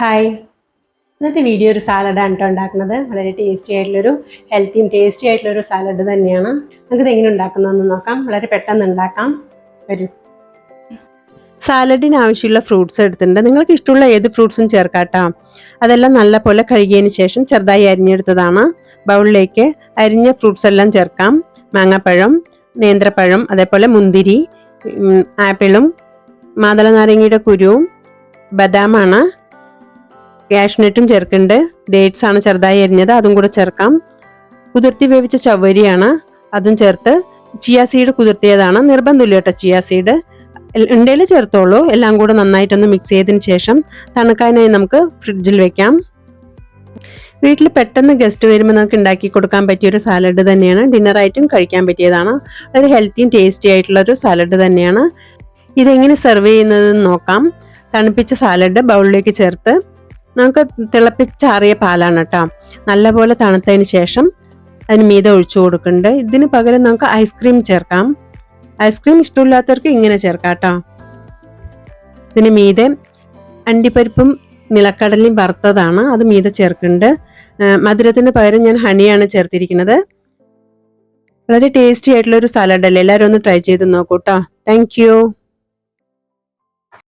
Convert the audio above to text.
Hi ഇന്നത്തെ video ഒരു സാലഡാണ് കേട്ടോ ഉണ്ടാക്കുന്നത്. വളരെ ടേസ്റ്റി ആയിട്ടുള്ളൊരു ഹെൽത്തിയും ടേസ്റ്റി ആയിട്ടുള്ളൊരു സാലഡ് തന്നെയാണ്. നമുക്കിത് എങ്ങനെ ഉണ്ടാക്കുന്നതെന്ന് നോക്കാം. വളരെ പെട്ടെന്ന് ഉണ്ടാക്കാം. വരൂ. സാലഡിന് ആവശ്യമുള്ള ഫ്രൂട്ട്സ് എടുത്തിട്ടുണ്ട്. നിങ്ങൾക്ക് ഇഷ്ടമുള്ള ഏത് ഫ്രൂട്ട്സും ചേർക്കാട്ടോ. അതെല്ലാം നല്ല പോലെ കഴുകിയതിന് ശേഷം ചെറുതായി അരിഞ്ഞെടുത്തതാണ്. ബൗളിലേക്ക് അരിഞ്ഞ ഫ്രൂട്ട്സ് എല്ലാം ചേർക്കാം. മാങ്ങാപ്പഴം നേന്ത്രപ്പഴം അതേപോലെ മുന്തിരി ആപ്പിളും മാതള നാരങ്ങയുടെ കുരുവും ബദാമാണ് കാഷ്നട്ടും ചേർക്കുന്നുണ്ട്. ഡേറ്റ്സ് ആണ് ചെറുതായി അരിഞ്ഞത് അതും കൂടെ ചേർക്കാം. കുതിർത്തി വേവിച്ച ചവ്വരിയാണ് അതും ചേർത്ത് ചിയ സീഡ് കുതിർത്തിയതാണ്. നിർബന്ധമില്ല കേട്ടോ ചിയ സീഡ് ഉണ്ടേൽ ചേർത്തോളൂ. എല്ലാം കൂടെ നന്നായിട്ടൊന്ന് മിക്സ് ചെയ്തതിന് ശേഷം തണുക്കാനായി നമുക്ക് ഫ്രിഡ്ജിൽ വെക്കാം. വീട്ടിൽ പെട്ടെന്ന് ഗസ്റ്റ് വരുമ്പോൾ നമുക്ക് ഉണ്ടാക്കി കൊടുക്കാൻ പറ്റിയ ഒരു സാലഡ് തന്നെയാണ്. ഡിന്നറായിട്ടും കഴിക്കാൻ പറ്റിയതാണ്. വളരെ ഹെൽത്തിയും ടേസ്റ്റി ആയിട്ടുള്ള ഒരു സാലഡ് തന്നെയാണ്. ഇതെങ്ങനെ സെർവ് ചെയ്യുന്നതെന്ന് നോക്കാം. തണുപ്പിച്ച സാലഡ് ബൗളിലേക്ക് ചേർത്ത് നമുക്ക് തിളപ്പിച്ചാറിയ പാലാണ് കേട്ടോ നല്ലപോലെ തണുത്തതിന് ശേഷം അതിന് മീതെ ഒഴിച്ചു കൊടുക്കുന്നുണ്ട് ഇതിന് പകരം നമുക്ക് ഐസ്ക്രീം ചേർക്കാം. ഐസ്ക്രീം ഇഷ്ടമില്ലാത്തവർക്ക് ഇങ്ങനെ ചേർക്കാം കേട്ടോ ഇതിന് മീതെ അണ്ടിപ്പരിപ്പും നിലക്കടലയും വറുത്തതാണ്. അത് മീതെ ചേർക്കുന്നുണ്ട് മധുരത്തിന് പകരം ഞാൻ ഹണിയാണ് ചേർത്തിരിക്കുന്നത്. വളരെ ടേസ്റ്റി ആയിട്ടുള്ള ഒരു സാലഡ് അല്ലേ? എല്ലാവരും ഒന്ന് ട്രൈ ചെയ്ത് നോക്കൂ കേട്ടോ താങ്ക്